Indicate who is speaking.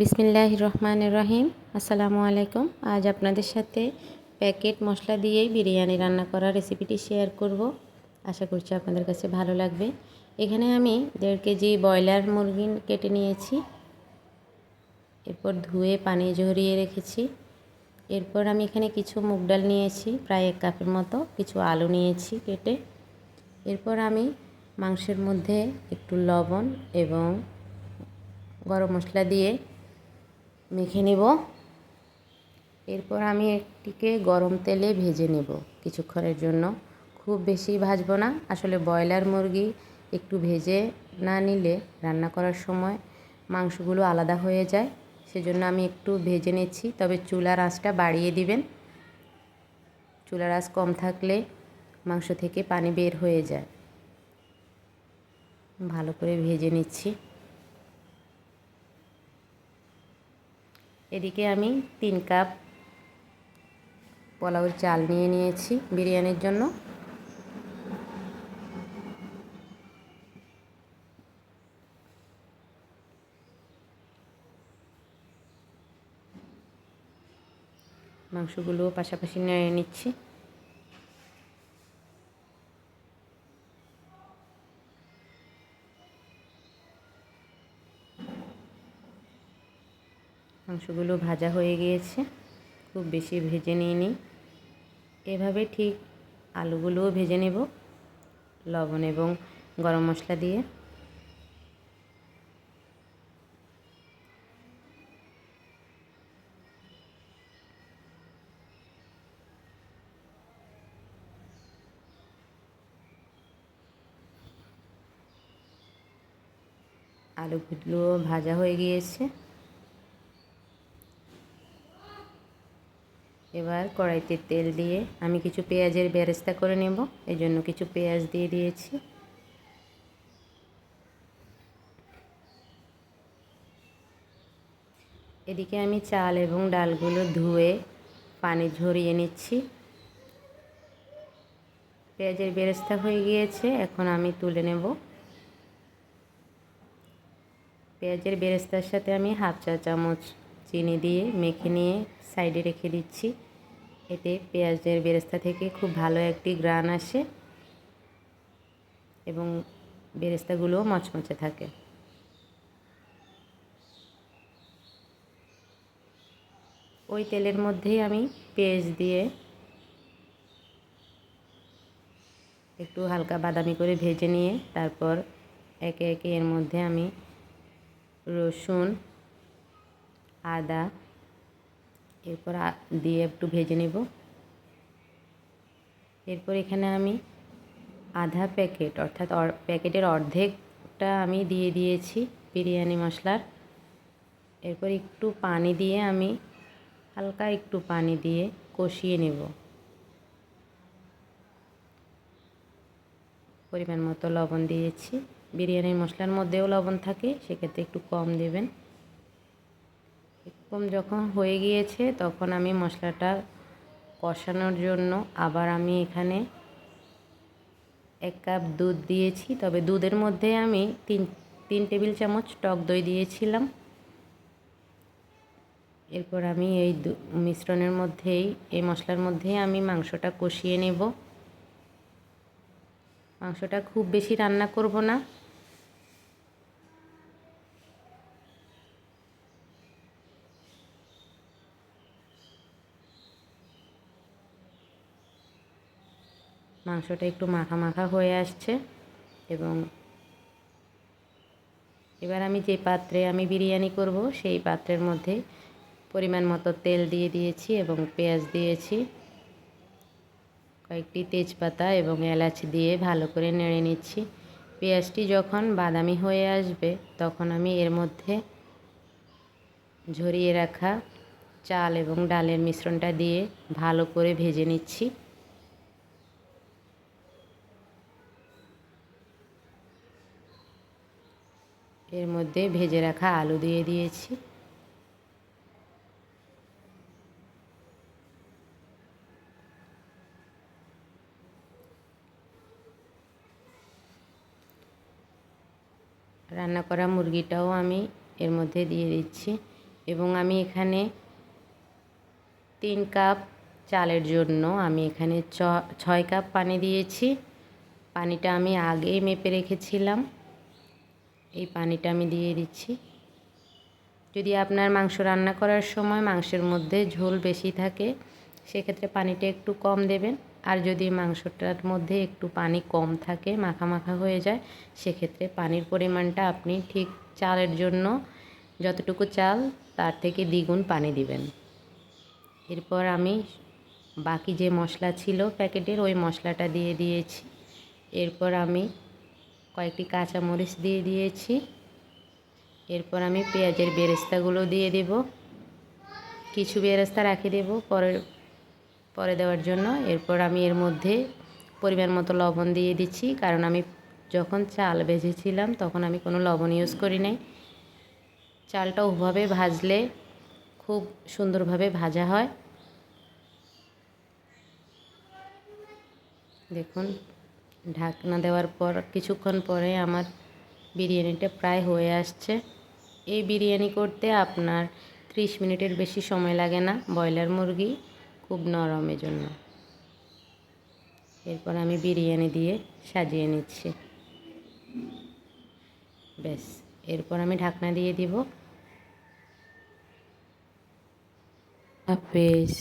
Speaker 1: বিসমিল্লাহ রহমান রহিম আসসালামু আলাইকুম। আজ আপনাদের সাথে প্যাকেট মশলা দিয়েই বিরিয়ানি রান্না করার রেসিপিটি শেয়ার করব। আশা করছি আপনাদের কাছে ভালো লাগবে। এখানে আমি দেড় কেজি ব্রয়লার মুরগি কেটে নিয়েছি। এরপর ধুয়ে পানি ঝরিয়ে রেখেছি। এরপর আমি এখানে কিছু মুগ ডাল নিয়েছি, প্রায় এক কাপের মতো। কিছু আলু নিয়েছি কেটে। এরপর আমি মাংসের মধ্যে একটু লবণ এবং গরম মশলা দিয়ে মেখে নেব। এরপর আমি একটিকে গরম তেলে ভেজে নেব কিছুক্ষণের জন্য। খুব বেশি ভাজবো না। আসলে ব্রয়লার মুরগি একটু ভেজে না নিলে রান্না করার সময় মাংসগুলো আলাদা হয়ে যায়। সেজন্য আমি একটু ভেজে নিচ্ছি। তবে চুলার আঁচটা বাড়িয়ে দিবেন। চুলার আঁচ কম থাকলে মাংস থেকে পানি বের হয়ে যায়। ভালো করে ভেজে নিচ্ছি। এদিকে আমি তিন কাপ পোলাওর চাল নিয়ে নিয়েছি বিরিয়ানির জন্য। মাংসগুলো পাশাপাশি নিয়ে নিচ্ছি। মাংসগুলো ভাজা হয়ে গিয়েছে। খুব বেশি ভেজে নিয়ে নিই এভাবে ঠিক আলুগুলোও ভেজে নেব, লবণ এবং গরম মশলা দিয়ে। আলুগুলো ভাজা হয়ে গিয়েছে। এবার কড়াইতে তেল দিয়ে আমি কিছু পেঁয়াজের বেরেস্তা করে নেব, এই জন্য কিছু পেঁয়াজ দিয়ে দিয়েছি। এদিকে আমি চাল এবং ডালগুলো ধুয়ে পানি ঝরিয়ে নিচ্ছি। পেঁয়াজের বেরেস্তা হয়ে গিয়েছে, এখন আমি তুলে নেব। পেঁয়াজের বেরেস্তার সাথে আমি হাফ চা চামচ চিনি দিয়ে মেখে নিয়ে সাইডে রেখে দিচ্ছি। এতে পেঁয়াজের বেরেস্তা থেকে খুব ভালো একটি গ্রান আসে এবং বেরেস্তাগুলোও মচমচে থাকে। ওই তেলের মধ্যেই আমি পেঁয়াজ দিয়ে একটু হালকা বাদামি করে ভেজে নিয়ে তারপর একে একে এর মধ্যে আমি রসুন আদা, এরপর দিয়ে একটু ভেজে নেব। এরপর এখানে আমি আধা প্যাকেট, অর্থাৎ প্যাকেটের অর্ধেকটা আমি দিয়ে দিয়েছি বিরিয়ানি মশলার। এরপর একটু পানি দিয়ে আমি হালকা একটু পানি দিয়ে কষিয়ে নেব। পরিমাণ মতো লবণ দিয়েছি। বিরিয়ানির মশলার মধ্যেও লবণ থাকে, সেক্ষেত্রে একটু কম দেবেন। এরকম যখন হয়ে গিয়েছে, তখন আমি মশলাটা কষানোর জন্য আবার আমি এখানে এক কাপ দুধ দিয়েছি। তবে দুধের মধ্যে আমি তিন তিন টেবিল চামচ টক দই দিয়েছিলাম। এরপর আমি এই মিশ্রণের মধ্যেই, এই মশলার মধ্যেই আমি মাংসটা কষিয়ে নেব। মাংসটা খুব বেশি রান্না করব না। মাংসটা একটু মাখা মাখা হয়ে আসছে এবং এবার আমি যে পাত্রে আমি বিরিয়ানি করব, সেই পাত্রের মধ্যে পরিমাণ মতো তেল দিয়ে দিয়েছি এবং পেঁয়াজ দিয়েছি, কয়েকটি তেজপাতা এবং এলাচ দিয়ে ভালো করে নেড়ে নিচ্ছি। পেঁয়াজটি যখন বাদামি হয়ে আসবে, তখন আমি এর মধ্যে ঝরিয়ে রাখা চাল এবং ডালের মিশ্রণটা দিয়ে ভালো করে ভেজে নিচ্ছি। এর মধ্যে ভেজে রাখা আলু দিয়ে দিয়েছি। রান্না করা মুরগিটাও আমি এর মধ্যে দিয়ে দিচ্ছি এবং আমি এখানে তিন কাপ চালের জন্য আমি এখানে ছয় কাপ পানি দিয়েছি। পানিটা আমি আগেই মেপে রেখেছিলাম। এই পানিটা আমি দিয়ে দিচ্ছি। যদি আপনার মাংস রান্না করার সময় মাংসের মধ্যে ঝোল বেশি থাকে, সেক্ষেত্রে পানিটা একটু কম দেবেন। আর যদি মাংসটার মধ্যে একটু পানি কম থাকে, মাখা মাখা হয়ে যায়, সেক্ষেত্রে পানির পরিমাণটা আপনি ঠিক চালের জন্য যতটুকু চাল, তার থেকে দ্বিগুণ পানি দিবেন। এরপর আমি বাকি যে মশলা ছিল প্যাকেটের, ওই মশলাটা দিয়ে দিয়েছি। এরপর আমি কয়েকটি কাঁচামরিচ দিয়ে দিয়েছি। এরপর আমি পেঁয়াজের বেরেস্তাগুলো দিয়ে দেব। কিছু বেরেস্তা রাখে দেব পরে পরে দেওয়ার জন্য। এরপর আমি এর মধ্যে পরিমাণ মতো লবণ দিয়ে দিচ্ছি, কারণ আমি যখন চাল ভেজেছিলাম তখন আমি কোনো লবণ ইউজ করি নাই। চালটা ওভাবে ভাজলে খুব সুন্দরভাবে ভাজা হয়। দেখুন ঢাকনা দেওয়ার পর, কিছুক্ষণ পরে আমার বিরিয়ানিটা প্রায় হয়ে আসছে। এই বিরিয়ানি করতে আপনার ত্রিশ মিনিটের বেশি সময় লাগে না ব্রয়লার মুরগি খুব নরমের জন্য এরপর আমি বিরিয়ানি দিয়ে সাজিয়ে নিচ্ছি। ব্যাস, এরপর আমি ঢাকনা দিয়ে দিব। হাফেজ